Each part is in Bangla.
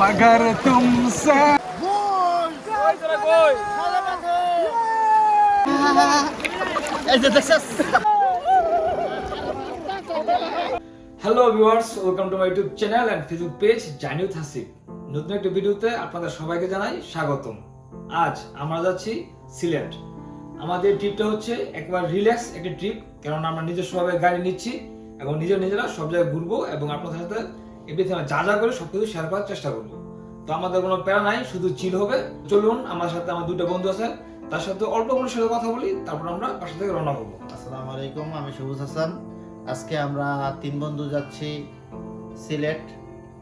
मगर तुमसे hello viewers welcome to my YouTube channel and Facebook page জানিউ থাসিব নতুন একটা ভিডিওতে আপনাদের সবাইকে জানাই স্বাগতম আজ আমরা যাচ্ছি সিলেট আমাদের ট্রিপটা হচ্ছে একবার রিল্যাক্স একটা ট্রিপ কারণ আমরা নিজস্বভাবে গাড়ি নিচ্ছি এবং নিজের নিজেরা সব জায়গায় ঘুরবো এবং আপনাদের সাথে এভরিথিং যা যা করে সবকিছু শেয়ার করার চেষ্টা করব। তো আমাদের কোনো প্যারা নাই, শুধু চিল হবে। চলুন, আমার সাথে আমার দুটো বন্ধু আছে। তার সাথে অল্প কোনো সাথে কথা বলি, তারপর আমরা বাসা থেকে রওনা হব। আসসালামু আলাইকুম, আমি সবুজ হাসান। আজকে আমরা তিন বন্ধু যাচ্ছি সিলেট।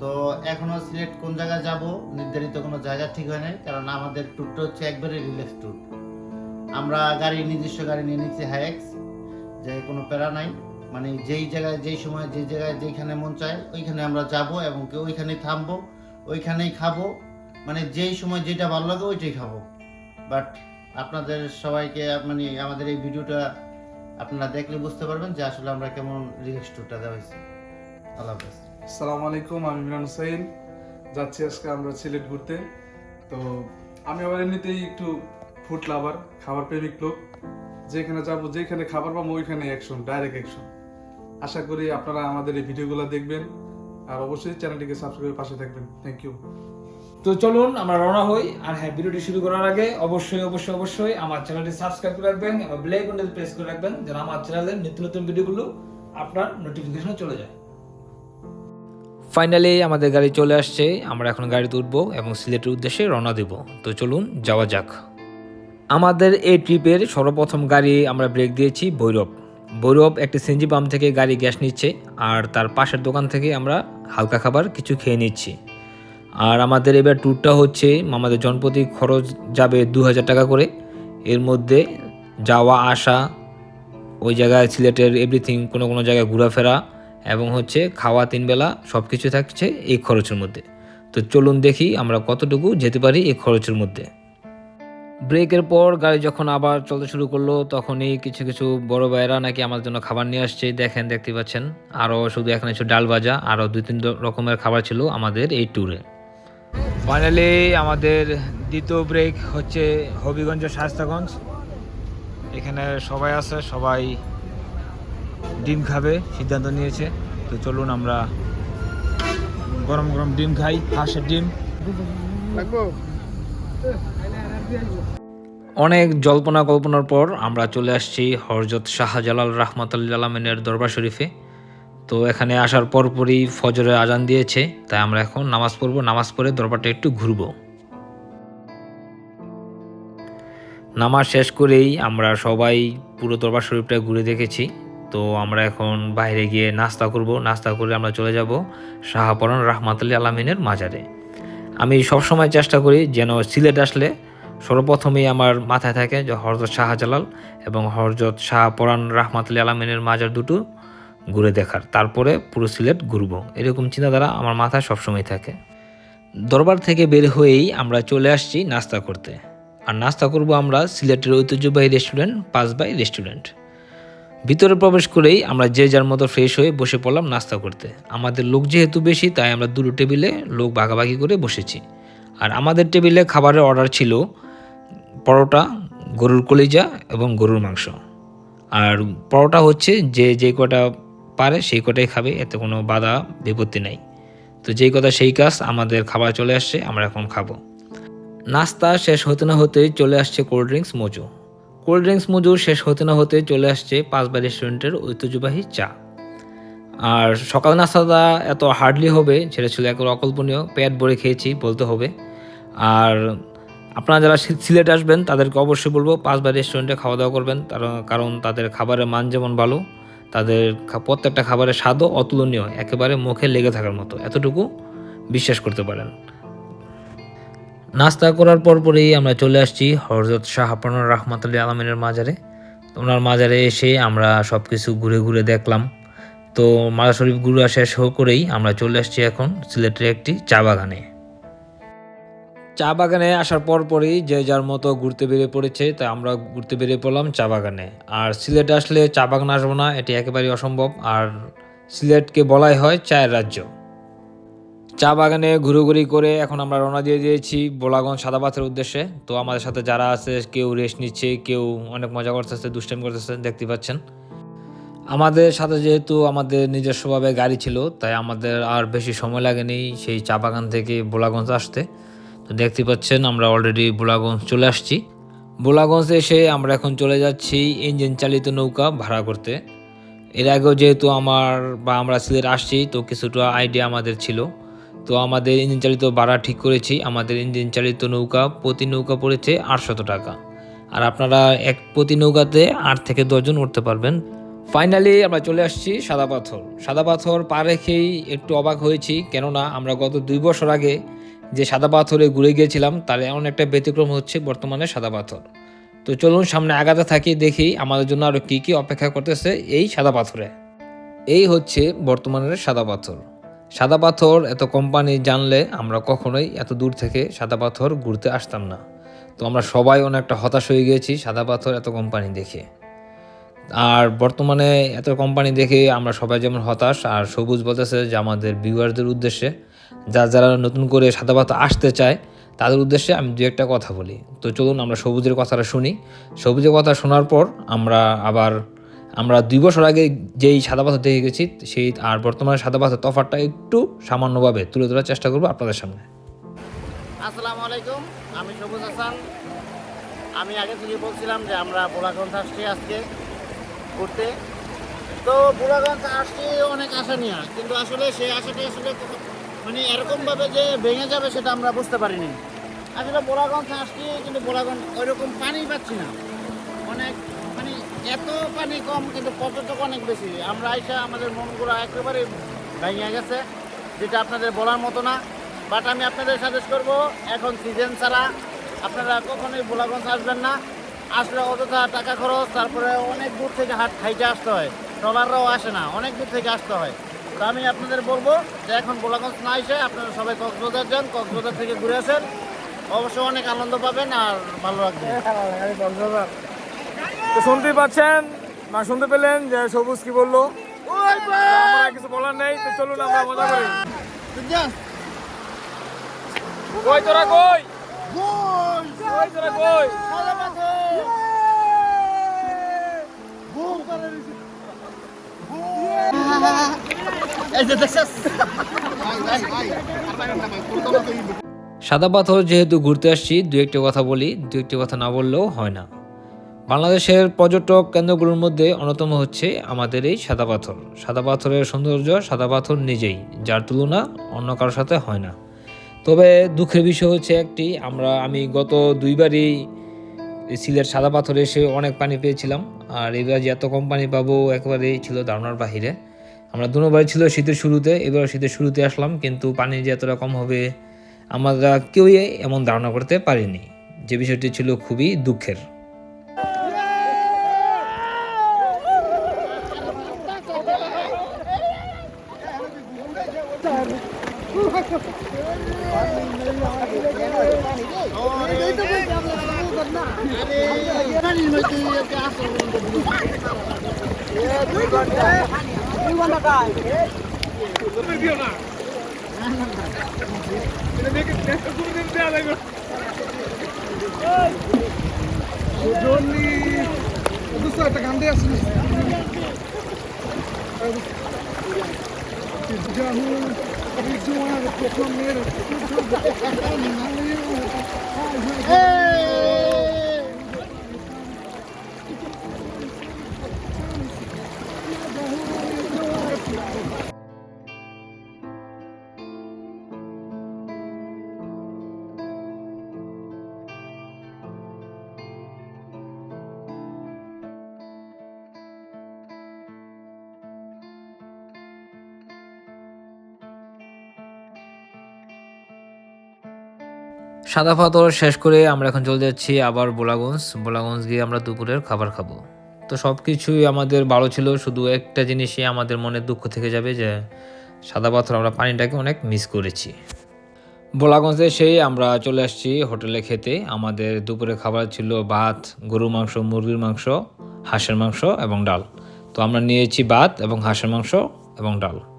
তো এখনও সিলেট কোন জায়গায় যাব নির্ধারিত কোনো জায়গা ঠিক হয় নাই, কারণ আমাদের ট্যুরটা হচ্ছে একবারে রিল্যাক্স ট্যুর আমরা গাড়ি নিজস্ব গাড়ি নিয়ে নিচ্ছি হাইএক্স যে কোনো প্যারা নাই। মানে যেই জায়গায়, যেই সময়, যেই জায়গায় যেইখানে মন চায়, ওইখানে আমরা যাব এবং ওইখানেই থামবো, ওইখানেই খাব। মানে যেই সময় যেটা ভালো লাগে ওইটাই খাব। বাট আপনাদের সবাইকে মানে আমাদের এই ভিডিওটা আপনারা দেখলে বুঝতে পারবেন যে আসলে আমরা কেমন রিল্যাক্স ট্যুরটা দেওয়া হয়েছে। আল্লাহ হাফেজ। আসসালামু আলাইকুম, আমি ইমরান হুসাইন যাচ্ছি আজকে আমরা সিলেট ঘুরতে। তো আমি আবার এমনিতেই একটু ফুড লাভার খাবার প্রেমিক লোক। যেখানে যাব, যেখানে খাবার পাবো ওইখানে অ্যাকশন ডাইরেক্ট অ্যাকশন আশা করি আপনারা আমাদের এই ভিডিওগুলো দেখবেন। আর অবশ্যই চ্যানেলটিকে সাবস্ক্রাইব করে পাশে থাকবেন। থ্যাংক ইউ তো চলুন, আমরা রওনা হই। আর হ্যাঁ ভিডিওটি শুরু করার আগে অবশ্যই অবশ্যই অবশ্যই আমার চ্যানেলটি সাবস্ক্রাইব করে রাখবেন এবং বেল আইকনটি প্রেস করে রাখবেন যেন আমার চ্যানেলের নিত্য নতুন ভিডিওগুলো আপনার নোটিফিকেশনে চলে যায়। ফাইনালি আমাদের গাড়ি চলে আসছে। আমরা এখন গাড়িতে উঠবো এবং সিলেটের উদ্দেশ্যে রওনা দেব। তো চলুন, যাওয়া যাক। আমাদের এই ট্রিপের সর্বপ্রথম গাড়ি আমরা ব্রেক দিয়েছি ভৈরব। ভৈরব একটি সিএনজি পাম্প থেকে গাড়ি গ্যাস নিচ্ছে আর তার পাশের দোকান থেকে আমরা হালকা খাবার কিছু খেয়ে নিচ্ছি। আর আমাদের এবার ট্যুরটা হচ্ছে আমাদের জনপ্রতি খরচ যাবে দু হাজার টাকা করে। এর মধ্যে যাওয়া, আসা, ওই জায়গায় সিলেটের এভরিথিং কোনো কোনো জায়গায় ঘোরাফেরা এবং হচ্ছে খাওয়া, তিন বেলা সব কিছু থাকছে এই খরচের মধ্যে। তো চলুন দেখি আমরা কতটুকু যেতে পারি এই খরচের মধ্যে। ব্রেকের পর গাড়ি যখন আবার চলতে শুরু করল, তখনই কিছু কিছু বড় ভাইয়েরা নাকি আমাদের জন্য খাবার নিয়ে আসছে। দেখেন, দেখতে পাচ্ছেন আরও শুধু এখানে ছিল ডাল ভাজা আরও দুই তিন রকমের খাবার ছিল আমাদের এই ট্যুরে ফাইনালি আমাদের দ্বিতীয় ব্রেক হচ্ছে হবিগঞ্জ শাস্তাগঞ্জ এখানে সবাই আছে, সবাই ডিম খাবে, সিদ্ধান্ত নিয়েছে। তো চলুন আমরা গরম গরম ডিম খাই, হাঁসের ডিম। অনেক জল্পনা কল্পনার পর আমরা চলে আসছি হরজত শাহজালাল রাহমাতুল্লাহ আলমিনের দরবার শরীফে। তো এখানে আসার পরপরই ফজরে আজান দিয়েছে, তাই আমরা এখন নামাজ পড়ব, নামাজ পড়ে দরবারটা একটু ঘুরবো। নামাজ শেষ করেই আমরা সবাই পুরো দরবার শরীফটা ঘুরে দেখেছি। তো আমরা এখন বাইরে গিয়ে নাস্তা করব, নাস্তা করে আমরা চলে যাব শাহপরান রাহমাতুল্লাহ আলমিনের মাজারে। আমি সবসময় চেষ্টা করি যেন সিলেট আসলে সর্বপ্রথমেই আমার মাথায় থাকে যে হরজত শাহজালাল এবং হরজত শাহপরান রাহমাতুল্লাহ আলমিনের মাজার দুটো ঘুরে দেখার। তারপরে পুরো সিলেট ঘুরবো। এরকম চিন্তাধারা আমার মাথায় সবসময় থাকে। দরবার থেকে বের হয়েই আমরা চলে আসছি নাস্তা করতে। আর নাস্তা করব আমরা সিলেটের ঐতিহ্যবাহী রেস্টুরেন্ট পাঁচ বাই রেস্টুরেন্ট। ভিতরে প্রবেশ করেই আমরা যে যার মতো ফ্রেশ হয়ে বসে পড়লাম নাস্তা করতে। আমাদের লোক যেহেতু বেশি, তাই আমরা দুটো টেবিলে লোক ভাগাভাগি করে বসেছি। আর আমাদের টেবিলে খাবারের অর্ডার ছিল পরোটা, গরুর কলিজা এবং গরুর মাংস। আর পরোটা হচ্ছে যে যে কটা পারে সেই কটাই খাবে, এতে কোনো বাধা, বিপত্তি নাই। তো যেই কথা সেই কাজ, আমাদের খাবার চলে আসছে, আমরা এখন খাব। নাস্তা শেষ হতে না হতেই চলে আসছে কোল্ড ড্রিঙ্কস মজু। কোল্ড ড্রিঙ্কস মজু শেষ হতে না হতে চলে আসছে পাঁচবার রেস্টুরেন্টের ঐতিহ্যবাহী চা। আর সকাল নাস্তাটা এত হার্ডলি হবে, সেটা ছিল এক অকল্পনীয়। পেট ভরে খেয়েছি, বলতে হবে। আর আপনারা যারা সিলেট আসবেন, তাদেরকে অবশ্যই বলব, পাঁচবার রেস্টুরেন্টে খাওয়া দাওয়া করবেন কারণ তাদের খাবারের মান যেমন ভালো, তাদের প্রত্যেকটা খাবারের স্বাদও অতুলনীয়, একেবারে মুখে লেগে থাকার মতো। এতটুকু বিশ্বাস করতে পারেন। নাস্তা করার পরপরই আমরা চলে আসছি হরজত শাহপান রাহমাতুল্লাহ আলমিনের মাজারে। ওনার মাজারে এসে আমরা সব কিছু ঘুরে ঘুরে দেখলাম। তো মাজার শরীফ ঘুরে শেষ করেই আমরা চলে আসছি এখন সিলেটের একটি চা বাগানে। চা বাগানে আসার পরপরই যে যার মতো ঘুরতে বেরিয়ে পড়েছে, তাই আমরা ঘুরতে বেরিয়ে পড়লাম চা বাগানে। আর সিলেট আসলে চা বাগান আসব না, এটি একেবারেই অসম্ভব। আর সিলেটকে বলাই হয় চায়ের রাজ্য। চা বাগানে ঘুরোঘুরি করে এখন আমরা রওনা দিয়ে দিয়েছি বোলাগঞ্জ সাদা পাথরের উদ্দেশ্যে। তো আমাদের সাথে যারা আছে, কেউ রেস্ট নিচ্ছে, কেউ অনেক মজা করতেছে দুষ্টাইম করতেছে, দেখতে পাচ্ছেন। আমাদের সাথে যেহেতু আমাদের নিজস্বভাবে গাড়ি ছিল, তাই আমাদের আর বেশি সময় লাগেনি সেই চা বাগান থেকে বোলাগঞ্জ আসতে। তো দেখতে পাচ্ছেন, আমরা অলরেডি বোলাগঞ্জ চলে আসছি। বোলাগঞ্জ এসে আমরা এখন চলে যাচ্ছি ইঞ্জিন চালিত নৌকা ভাড়া করতে। এর আগেও যেহেতু আমার বা আমরা সিলেট আসছি, তো কিছুটা আইডিয়া আমাদের ছিল। তো আমাদের ইঞ্জিন চালিত ভাড়া ঠিক করেছি। আমাদের ইঞ্জিন চালিত নৌকা, প্রতি নৌকা পড়েছে আটশত টাকা। আর আপনারা এক প্রতি নৌকাতে আট থেকে দশজন উঠতে পারবেন। ফাইনালি আমরা চলে আসছি সাদা পাথর। সাদা পাথর পা রেখেই একটু অবাক হয়েছি। কেননা আমরা গত দুই বছর আগে যে সাদা পাথরে ঘুরে গিয়েছিলাম, তার এমন একটা ব্যতিক্রম হচ্ছে বর্তমানে সাদা পাথর। তো চলুন সামনে আগাতে থাকি, দেখি আমাদের জন্য আরও কী কী অপেক্ষা করতেছে এই সাদা পাথরে। এই হচ্ছে বর্তমানের সাদা পাথর। সাদা পাথর এত কোম্পানি জানলে আমরা কখনোই এত দূর থেকে সাদা পাথর ঘুরতে আসতাম না। তো আমরা সবাই অনেকটা হতাশ হয়ে গিয়েছি সাদা পাথর এত কোম্পানি দেখে। আর বর্তমানে এত কোম্পানি দেখে আমরা সবাই যেমন হতাশ, আর সবুজ বলতেছে যে আমাদের ভিউয়ারদের উদ্দেশ্যে যা যারা নতুন করে সাদা পাথর আসতে চায়, তাদের উদ্দেশ্যে আমি দু একটা কথা বলি। তো চলুন আমরা সবুজের কথাটা শুনি। সবুজের কথা শোনার পর আমরা আবার, আমরা দুই বছর আগে যেই সাদা পাথর দেখে গেছি, সেই আর বর্তমানে সাদা পাথর তফাতটা একটু সামান্যভাবে তুলে ধরার চেষ্টা করব আপনাদের সামনে। আসসালামু আলাইকুম, আমি সবুজ হাসান। আমি আগে থেকে বলছিলাম যে আমরা বোলাগঞ্জ আসছি আজকে ঘুরতে। তো বোলাগঞ্জ আসছি অনেক আশা নিয়ে, কিন্তু আসলে সেই আশাটা আসলে মানে এরকমভাবে যে ভেঙে যাবে সেটা আমরা বুঝতে পারিনি। আসলে বোলাগঞ্জ আসছি, কিন্তু বোলাগঞ্জ ওইরকম পানি পাচ্ছি না। অনেক মানে এত পানি কম, কিন্তু পর্যটক অনেক বেশি। আমরা আইসা আমাদের মনগুলো একেবারে ভেঙে গেছে, যেটা আপনাদের বলার মতো না। বাট আমি আপনাদের সাজেস্ট করব, এখন সিজন ছাড়া আপনারা কখনোই বোলাগঞ্জ আসবেন না। আসলে অযথা টাকা খরচ, তারপরে অনেক দূর থেকে হাট খাইতে আসতে হয়। ট্রলাররাও আসে না, অনেক দূর থেকে আসতে হয়। তো আমি আপনাদের বলব যে এখন বোলাগঞ্জ না এসে আপনারা সবাই কক্সবাজার যান কক্সবাজার থেকে ঘুরে আসেন। অবশ্যই অনেক আনন্দ পাবেন আর ভালো লাগবে। তো শুনতেই পাচ্ছেন না শুনতে পেলেন যে সবুজ কি বলল? আমার কিছু বলার নেই তো চলুন আমরা মজা করি। কই তোরা কই? কই তোরা কই? সাদা পাথর যেহেতু ঘুরতে আসছি, দু একটি কথা বলি, দু একটি কথা না বললেও হয় না। বাংলাদেশের পর্যটক কেন্দ্রগুলোর মধ্যে অন্যতম হচ্ছে আমাদের এই সাদা পাথর। সাদা পাথরের সৌন্দর্য, সাদা পাথর নিজেই, যার তুলনা অন্য কারোর সাথে হয় না। তবে দুঃখের বিষয় হচ্ছে একটি, আমরা, আমি গত দুইবারই সিলেট সাদা পাথরে এসে অনেক পানি পেয়েছিলাম, আর এবার যে এত কম পানি পাবো একেবারেই ছিল ধারণার বাহিরে। আমরা দুবারই ছিল শীতের শুরুতে, এবার শীতের শুরুতে আসলাম, কিন্তু পানি যে এতটা কম হবে, আমরা কেউই এমন ধারণা করতে পারিনি। যে বিষয়টি ছিল খুবই দুঃখের। একটা গান দিয়ে আসছিস সাদা পাথর শেষ করে আমরা এখন চলে যাচ্ছি আবার বোলাগঞ্জ। বোলাগঞ্জ গিয়ে আমরা দুপুরের খাবার খাব। তো সব কিছুই আমাদের ভালো ছিল, শুধু একটা জিনিসই আমাদের মনে দুঃখ থেকে যাবে যে সাদা পাথর আমরা পানিটাকে অনেক মিস করেছি। বোলাগঞ্জে সেই আমরা চলে আসছি হোটেলে খেতে। আমাদের দুপুরে খাবার ছিল ভাত গরু মাংস, মুরগির মাংস, হাঁসের মাংস এবং ডাল। তো আমরা নিয়েছি ভাত এবং হাঁসের মাংস এবং ডাল।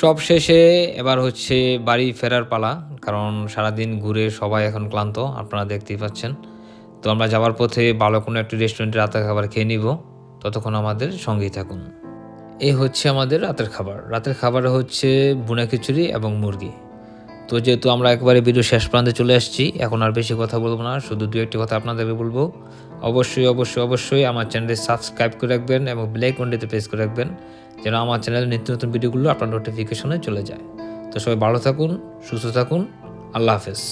সব শেষে এবার হচ্ছে বাড়ি ফেরার পালা, কারণ সারাদিন ঘুরে সবাই এখন ক্লান্ত, আপনারা দেখতেই পাচ্ছেন। তো আমরা যাওয়ার পথে ভালো কোনো একটি রেস্টুরেন্টে রাতের খাবার খেয়ে নিব। ততক্ষণ আমাদের সঙ্গেই থাকুন। এই হচ্ছে আমাদের রাতের খাবার। রাতের খাবার হচ্ছে বুনা খিচুড়ি এবং মুরগি। তো যেহেতু আমরা একবারে ভিডিও শেষ প্রান্তে চলে আসছি, এখন আর বেশি কথা বলব না, শুধু দু একটি কথা আপনাদেরকে বলব। অবশ্যই অবশ্যই অবশ্যই আমার চ্যানেলটি সাবস্ক্রাইব করে রাখবেন এবং ব্ল্যাক ওয়ানটিতে প্রেস করে রাখবেন। যেন আমার চ্যানেলের নিত্য নতুন ভিডিওগুলো আপনার নোটিফিকেশনে চলে যায়। তো সবাই ভালো থাকুন, সুস্থ থাকুন, আল্লাহ হাফেজ।